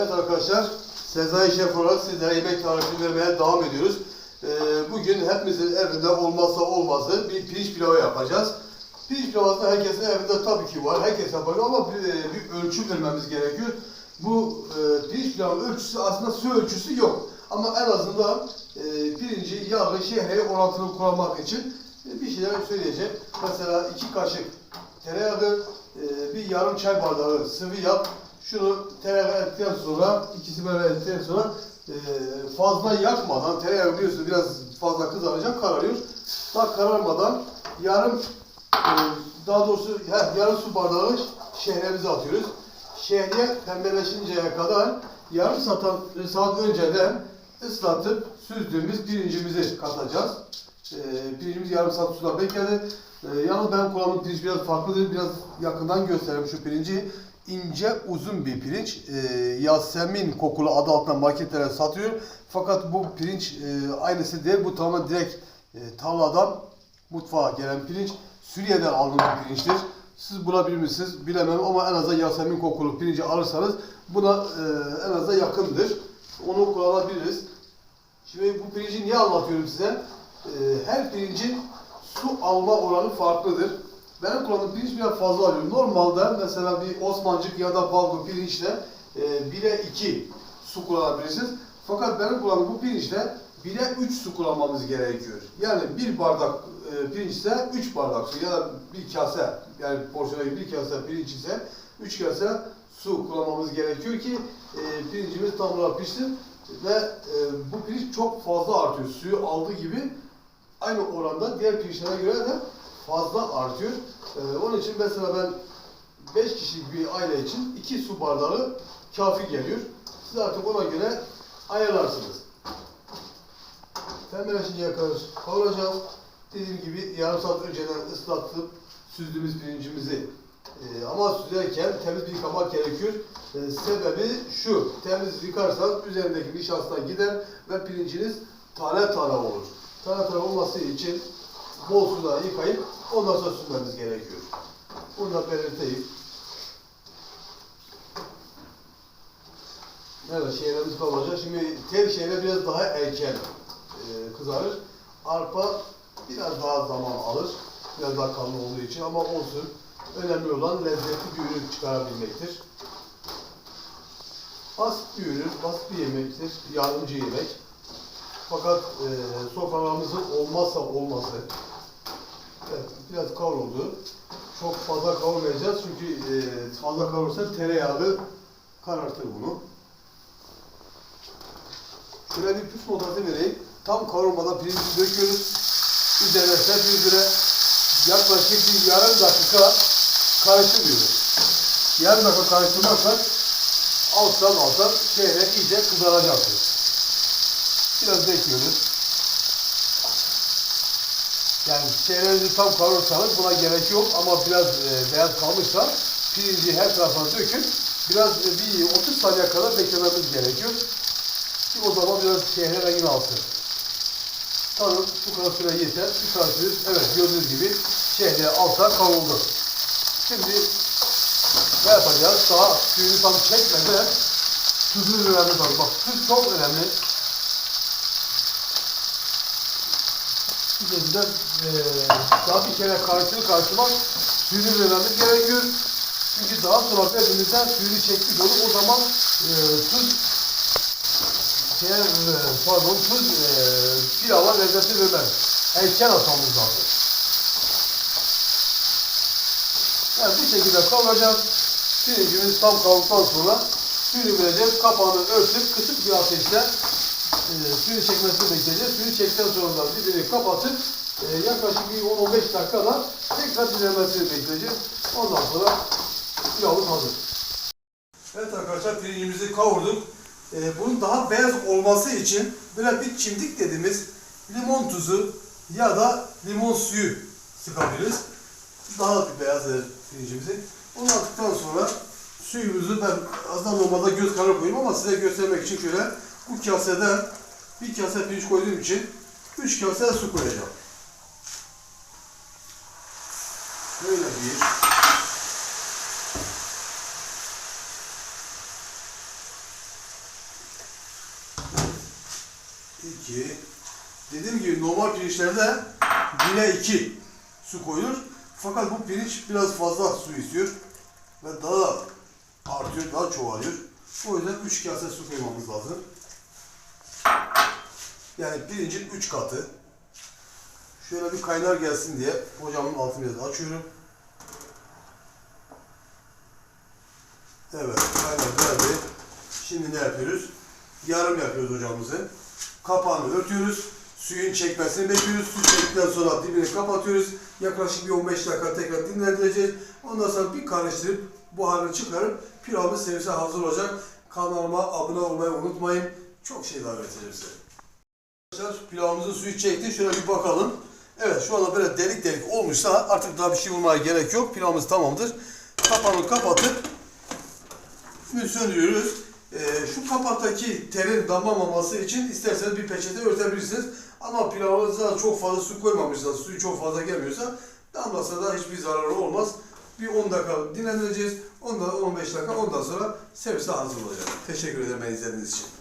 Evet arkadaşlar, Sezai Şef olarak sizlere yemek tarifi vermeye devam ediyoruz. Ee, bugün hepimizin evinde olmazsa olmazı bir pirinç pilavı yapacağız. Pirinç pilavı herkesin evinde tabii ki var, herkes yapıyor ama bir, e, bir ölçü vermemiz gerekiyor. Bu e, pirinç pilavının ölçüsü aslında su ölçüsü yok. Ama en azından e, pirinci, yağı, şehriye orantılı kullanmak için e, bir şeyler söyleyeceğim. Mesela iki kaşık tereyağı, e, bir yarım çay bardağı sıvı yağ. Şunu tereyağı ettikten sonra, ikisi beraber ettikten sonra e, fazla yakmadan, tereyağı biliyorsunuz biraz fazla kızaracak, kararıyor. Daha kararmadan yarım, e, daha doğrusu heh, yarım su bardağı şehriyemizi atıyoruz. Şehriye pembeleşinceye kadar yarım saat, saat önceden ıslatıp süzdüğümüz pirincimizi katacağız. E, pirincimiz yarım saat suda bekledi. E, yalnız ben kullandığım pirinç biraz farklıdır. Biraz yakından göstereyim şu pirinci. İnce uzun bir pirinç. E, Yasemin kokulu adı altında marketlere satıyor. Fakat bu pirinç e, aynısı değil. Bu tamamen direkt e, tarladan mutfağa gelen pirinç. Suriye'den alınan pirinçtir. Siz bulabilir misiniz bilemem ama en azından Yasemin kokulu pirinci alırsanız buna e, en azından yakındır. Onu kullanabiliriz. Şimdi bu pirinci niye anlatıyorum size? Ee, her pirincin su alma oranı farklıdır. Benim kullandığım pirinç biraz fazla alıyorum. Normalde mesela bir Osmancık ya da Balgo pirinçle e, 1'e 2 su kullanabilirsiniz. Fakat benim kullandığım bu pirinçle 1'e 3 su kullanmamız gerekiyor. Yani bir bardak e, pirinçse 3 bardak su ya da bir kase yani porsiyona bir kase pirinç ise 3 kase su kullanmamız gerekiyor ki e, pirincimiz tam olarak pişsin ve e, bu pirinç çok fazla artıyor. Suyu aldığı gibi aynı oranda diğer pirinçlere göre de fazla artıyor. E, onun için mesela ben 5 kişilik bir aile için 2 su bardağı kafi geliyor. Siz artık ona göre ayarlarsınız. Pembeleşinceye kadar kavuracağız. Dediğim gibi yarım saat önceden ıslatıp süzdüğümüz pirincimizi e, ama süzerken temiz bir yıkamak gerekiyor. E, sebebi şu, temiz yıkarsanız üzerindeki nişasta gider ve pirinciniz tane tane olur. Tane tane olması için bol suda yıkayıp ondan sonra süzmemiz gerekiyor. Bunu da belirteyim. Evet, şeylerimiz kavrulacak. Şimdi tel şeyler biraz daha erken e, kızarır. Arpa biraz daha zaman alır. Biraz daha kalın olduğu için ama olsun. Önemli olan lezzetli bir ürün çıkarabilmektir. Basit bir ürün, basit bir yemektir. Yardımcı yemek. Fakat e, sofralarımızın olmazsa olmazı. Evet, biraz kavruldu. Çok fazla kavurmayacağız çünkü e, fazla kavurursa tereyağı karartır bunu. Şöyle bir püf noktası vereyim. Tam kavrulmadan pirinci döküyoruz. Üzerine üzerine. Yaklaşık bir yarım dakika karıştırıyoruz. Yarım dakika karıştırmazsak alttan alttan şehre iyice kızaracaktır. Biraz bekliyoruz. Yani şehrinizi tam kavurursanız buna gerek yok ama biraz e, beyaz kalmışsa pirinci her tarafa döküp biraz e, bir 30 saniye kadar beklememiz gerekiyor. Ki o zaman biraz şehre rengini alsın. Tamam, bu kadar süre yeter. Karıştırıyoruz. Evet, gördüğünüz gibi şehre alta kavruldu. Şimdi ne yapacağız? Daha suyunu tam çekmeden tuzun önemli var. Bak tuz çok önemli. Şekilde eee daha bir kere karıştırıp karıştırmak suyunu vermemiz gerekiyor. Çünkü daha sonra verdiğimizde suyunu çekmiş olur. O zaman eee tuz şeye, eee, pardon tuz eee pilava lezzeti vermez. Erken atmamız lazım. Yani bu şekilde kavuracağız. Pirincimiz tam kavurduktan sonra suyunu vereceğiz. Kapağını örtüp kısık bir ateşte e, suyu çekmesini bekleyeceğiz. Suyu çektikten sonra da dibini kapatıp e, yaklaşık bir 10-15 dakikada tekrar dinlenmesini bekleyeceğiz. Ondan sonra pilavımız hazır. Evet arkadaşlar pirincimizi kavurduk. E, bunun daha beyaz olması için böyle bir çimdik dediğimiz limon tuzu ya da limon suyu sıkabiliriz. Daha bir beyaz pirincimizi. Onu attıktan sonra suyumuzu ben aslında normalde göz kararı koyuyorum ama size göstermek için şöyle bu kaseden bir kase pirinç koyduğum için 3 kase su koyacağım. Böyle bir iki Dediğim gibi normal pirinçlerde bine iki su koyulur. Fakat bu pirinç biraz fazla su istiyor ve daha artıyor, daha çoğalıyor. O yüzden 3 kase su koymamız lazım. Yani pirincin 3 katı. Şöyle bir kaynar gelsin diye ocağımın altını biraz açıyorum. Evet, kaynar geldi. Şimdi ne yapıyoruz? Yarım yapıyoruz ocağımızı. Kapağını örtüyoruz. Suyun çekmesini bekliyoruz. Su çektikten sonra dibini kapatıyoruz. Yaklaşık bir 15 dakika tekrar dinlendireceğiz. Ondan sonra bir karıştırıp buharını çıkarıp pilavımız servise hazır olacak. Kanalıma abone olmayı unutmayın. Çok şey daha öğreteceğim size. Arkadaşlar pilavımızın suyu çekti. Şöyle bir bakalım. Evet şu anda böyle delik delik olmuşsa artık daha bir şey vurmaya gerek yok. Pilavımız tamamdır. Kapağını kapatıp Şimdi söndürüyoruz. Ee, şu kapaktaki terin damlamaması için isterseniz bir peçete örtebilirsiniz. Ama pilavınıza çok fazla su koymamışsanız, suyu çok fazla gelmiyorsa damlasa da hiçbir zararı olmaz. Bir 10 dakika dinlendireceğiz. Ondan 15 dakika ondan sonra servise hazır olacak. Teşekkür ederim izlediğiniz için.